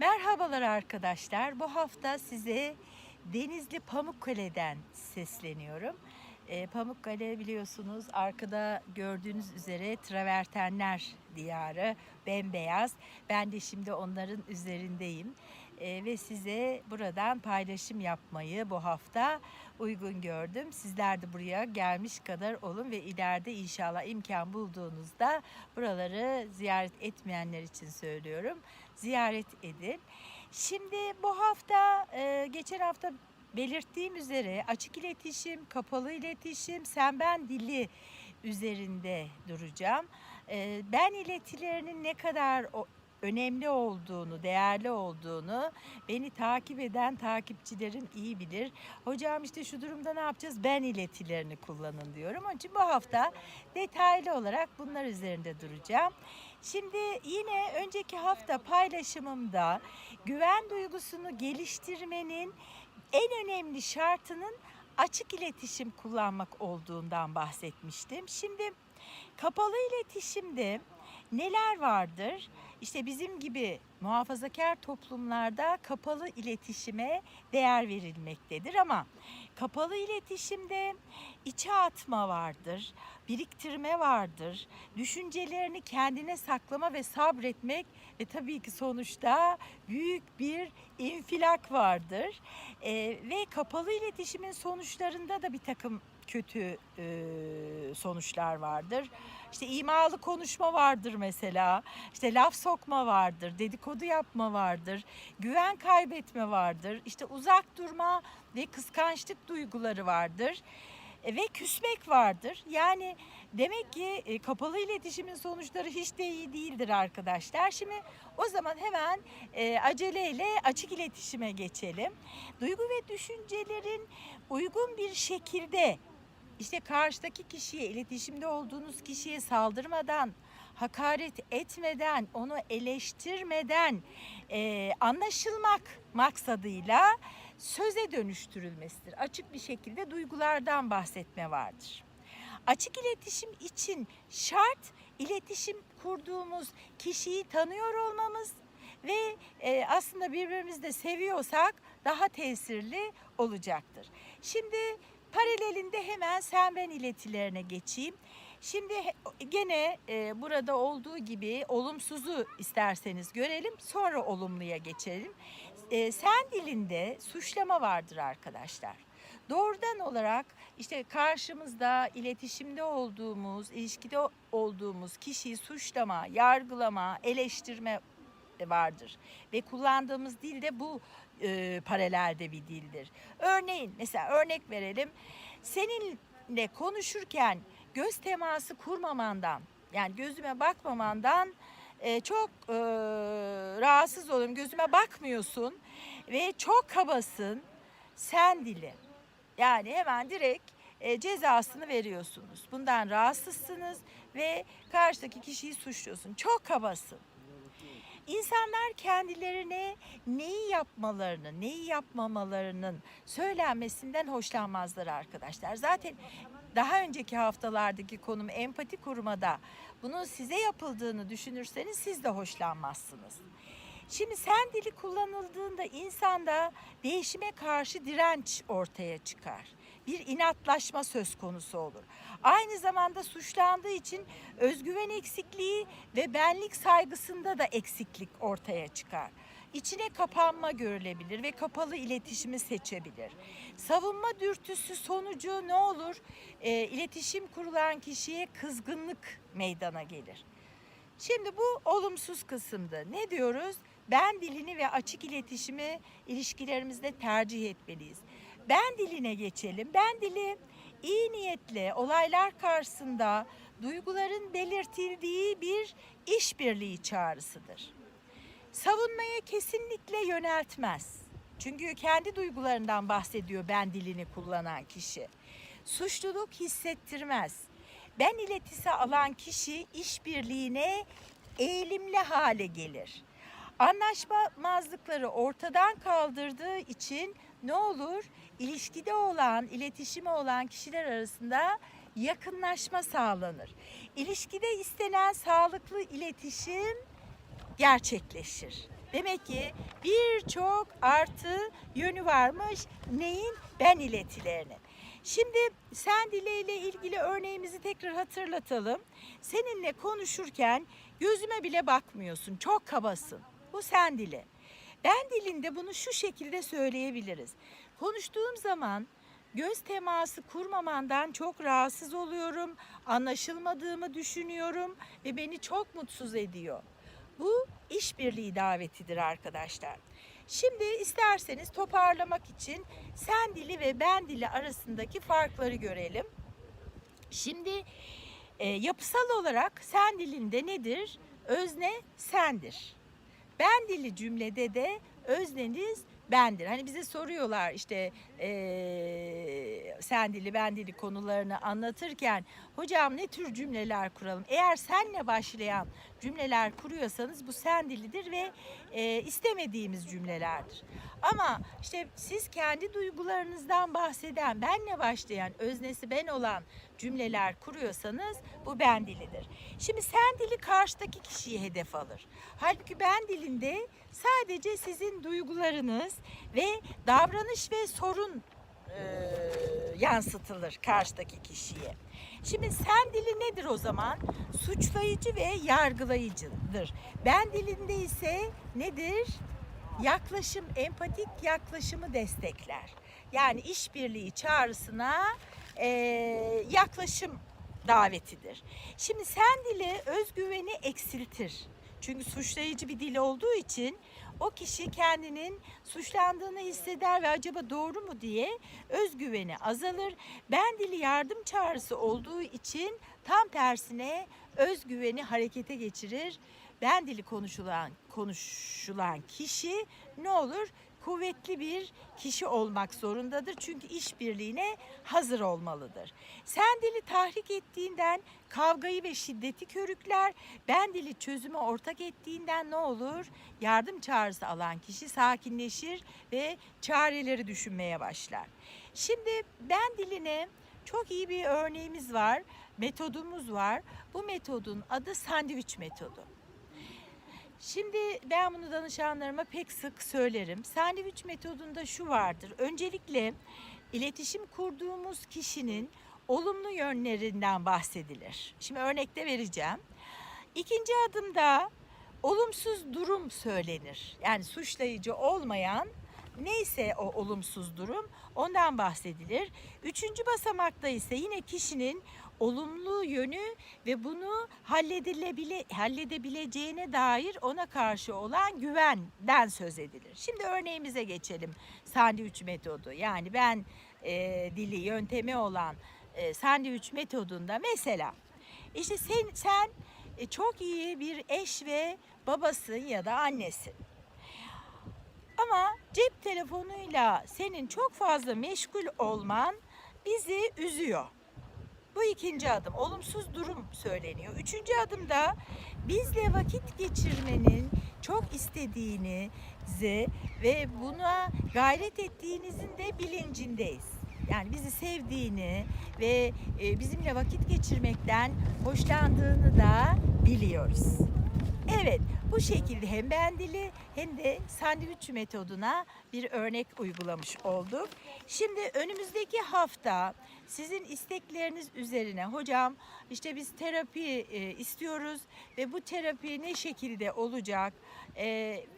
Merhabalar arkadaşlar. Bu hafta size Denizli Pamukkale'den sesleniyorum. Ee, Pamukkale biliyorsunuz arkada gördüğünüz üzere travertenler diyarı bembeyaz. Ben de şimdi onların üzerindeyim. Ee, ve size buradan paylaşım yapmayı bu hafta uygun gördüm. Sizler de buraya gelmiş kadar olun ve ileride inşallah imkan bulduğunuzda buraları ziyaret etmeyenler için söylüyorum. Ziyaret edin. Şimdi bu hafta e, geçen hafta belirttiğim üzere açık iletişim, kapalı iletişim, sen ben dili üzerinde duracağım. E, Ben iletilerinin ne kadar önemli olduğunu, değerli olduğunu beni takip eden takipçilerim iyi bilir. Hocam işte şu durumda ne yapacağız? Ben iletilerini kullanın diyorum. Onun için bu hafta detaylı olarak bunlar üzerinde duracağım. Şimdi yine önceki hafta paylaşımımda güven duygusunu geliştirmenin en önemli şartının açık iletişim kullanmak olduğundan bahsetmiştim. Şimdi kapalı iletişimde neler vardır? İşte bizim gibi muhafazakar toplumlarda kapalı iletişime değer verilmektedir ama kapalı iletişimde içe atma vardır, biriktirme vardır, düşüncelerini kendine saklama ve sabretmek ve tabii ki sonuçta büyük bir infilak vardır. Ee, ve kapalı iletişimin sonuçlarında da bir takım kötü e, sonuçlar vardır. İşte imalı konuşma vardır mesela. İşte laf sokma vardır, dedikodu yapma vardır, güven kaybetme vardır. İşte uzak durma ve kıskançlık duyguları vardır. E, ve küsmek vardır. Yani demek ki e, kapalı iletişimin sonuçları hiç de iyi değildir arkadaşlar. Şimdi o zaman hemen e, aceleyle açık iletişime geçelim. Duygu ve düşüncelerin uygun bir şekilde işte karşıdaki kişiye, iletişimde olduğunuz kişiye saldırmadan, hakaret etmeden, onu eleştirmeden e, anlaşılmak maksadıyla söze dönüştürülmesidir. Açık bir şekilde duygulardan bahsetme vardır. Açık iletişim için şart iletişim kurduğumuz kişiyi tanıyor olmamız ve e, aslında birbirimizi de seviyorsak daha tesirli olacaktır. Şimdi paralelinde hemen sen ben iletilerine geçeyim. Şimdi gene e, burada olduğu gibi olumsuzu isterseniz görelim sonra olumluya geçelim. E, sen dilinde suçlama vardır arkadaşlar. Doğrudan olarak işte karşımızda iletişimde olduğumuz, ilişkide olduğumuz kişiyi suçlama, yargılama, eleştirme vardır. Ve kullandığımız dil de bu e, paralelde bir dildir. Örneğin mesela örnek verelim. Seninle konuşurken göz teması kurmamandan yani gözüme bakmamandan e, çok e, rahatsız oluyorum. Gözüme bakmıyorsun ve çok kabasın. Sen dili. Yani hemen direkt e, cezasını veriyorsunuz. Bundan rahatsızsınız ve karşıdaki kişiyi suçluyorsun. Çok kabasın. İnsanlar kendilerine neyi yapmalarını, neyi yapmamalarının söylenmesinden hoşlanmazlar arkadaşlar. Zaten daha önceki haftalardaki konum empati kurmada bunun size yapıldığını düşünürseniz siz de hoşlanmazsınız. Şimdi sen dili kullanıldığında insanda değişime karşı direnç ortaya çıkar. Bir inatlaşma söz konusu olur. Aynı zamanda suçlandığı için özgüven eksikliği ve benlik saygısında da eksiklik ortaya çıkar. İçine kapanma görülebilir ve kapalı iletişimi seçebilir. Savunma dürtüsü sonucu ne olur? E, iletişim kurulan kişiye kızgınlık meydana gelir. Şimdi bu olumsuz kısımda ne diyoruz? Ben dilini ve açık iletişimi ilişkilerimizde tercih etmeliyiz. Ben diline geçelim. Ben dili iyi niyetle olaylar karşısında duyguların belirtildiği bir işbirliği çağrısıdır. Savunmaya kesinlikle yöneltmez. Çünkü kendi duygularından bahsediyor ben dilini kullanan kişi. Suçluluk hissettirmez. Ben iletisi alan kişi işbirliğine eğilimli hale gelir. Anlaşmazlıkları ortadan kaldırdığı için ne olur? İlişkide olan, iletişimi olan kişiler arasında yakınlaşma sağlanır. İlişkide istenen sağlıklı iletişim gerçekleşir. Demek ki birçok artı yönü varmış neyin? Ben iletilerinin. Şimdi sen dileğiyle ilgili örneğimizi tekrar hatırlatalım. Seninle konuşurken gözüme bile bakmıyorsun. Çok kabasın. Bu sen dili. Ben dilinde bunu şu şekilde söyleyebiliriz. Konuştuğum zaman göz teması kurmamandan çok rahatsız oluyorum. Anlaşılmadığımı düşünüyorum ve beni çok mutsuz ediyor. Bu işbirliği davetidir arkadaşlar. Şimdi isterseniz toparlamak için sen dili ve ben dili arasındaki farkları görelim. Şimdi e, yapısal olarak sen dilinde nedir? Özne sendir. Ben dili cümlede de özneniz bendir. Hani bize soruyorlar işte eee, sen dili ben dili konularını anlatırken hocam ne tür cümleler kuralım? Eğer senle başlayan cümleler kuruyorsanız bu sen dilidir ve eee, istemediğimiz cümlelerdir. Ama işte siz kendi duygularınızdan bahseden benle başlayan öznesi ben olan cümleler kuruyorsanız bu ben dilidir. Şimdi sen dili karşıdaki kişiyi hedef alır. Halbuki ben dilinde sadece sizin duygularınız ve davranış ve sorun e, yansıtılır karşıdaki kişiye. Şimdi sen dili nedir o zaman? Suçlayıcı ve yargılayıcıdır. Ben dilinde ise nedir? Yaklaşım, empatik yaklaşımı destekler. Yani işbirliği çağrısına e, yaklaşım davetidir. Şimdi sen dili özgüveni eksiltir. Çünkü suçlayıcı bir dil olduğu için o kişi kendinin suçlandığını hisseder ve acaba doğru mu diye özgüveni azalır. Ben dili yardım çağrısı olduğu için tam tersine özgüveni harekete geçirir. Ben dili konuşulan konuşulan kişi ne olur? Kuvvetli bir kişi olmak zorundadır. Çünkü işbirliğine hazır olmalıdır. Sen dili tahrik ettiğinden kavgayı ve şiddeti körükler. Ben dili çözüme ortak ettiğinden ne olur? Yardım çağrısı alan kişi sakinleşir ve çareleri düşünmeye başlar. Şimdi ben diline çok iyi bir örneğimiz var, metodumuz var. Bu metodun adı sandviç metodu. Şimdi ben bunu danışanlarıma pek sık söylerim. Sandviç metodunda şu vardır. Öncelikle iletişim kurduğumuz kişinin olumlu yönlerinden bahsedilir. Şimdi örnekte vereceğim. İkinci adımda olumsuz durum söylenir. Yani suçlayıcı olmayan neyse o olumsuz durum ondan bahsedilir. Üçüncü basamakta ise yine kişinin olumlu yönü ve bunu halledilebile, halledebileceğine dair ona karşı olan güvenden söz edilir. Şimdi örneğimize geçelim. Sandviç metodu yani ben e, dili yöntemi olan e, sandviç metodunda mesela işte sen, sen e, çok iyi bir eş ve babasın ya da annesin. Ama cep telefonuyla senin çok fazla meşgul olman bizi üzüyor. Bu ikinci adım. Olumsuz durum söyleniyor. Üçüncü adımda bizle vakit geçirmenin çok istediğinizi ve buna gayret ettiğinizin de bilincindeyiz. Yani bizi sevdiğini ve e, bizimle vakit geçirmekten hoşlandığını da biliyoruz. Evet, bu şekilde hem ben dili hem de sandviç metoduna bir örnek uygulamış olduk. Şimdi önümüzdeki hafta sizin istekleriniz üzerine hocam işte biz terapi e, istiyoruz ve bu terapi ne şekilde olacak E,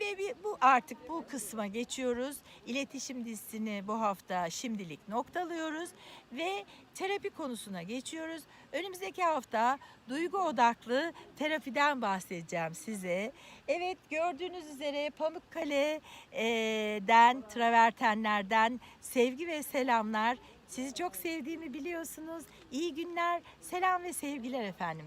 ve bir, bu artık bu kısma geçiyoruz. İletişim dizisini bu hafta şimdilik noktalıyoruz ve terapi konusuna geçiyoruz. Önümüzdeki hafta duygu odaklı terapiden bahsedeceğim size. Evet gördüğünüz üzere Pamukkale'den, travertenlerden sevgi ve selamlar. Sizi çok sevdiğimi biliyorsunuz. İyi günler, selam ve sevgiler efendim.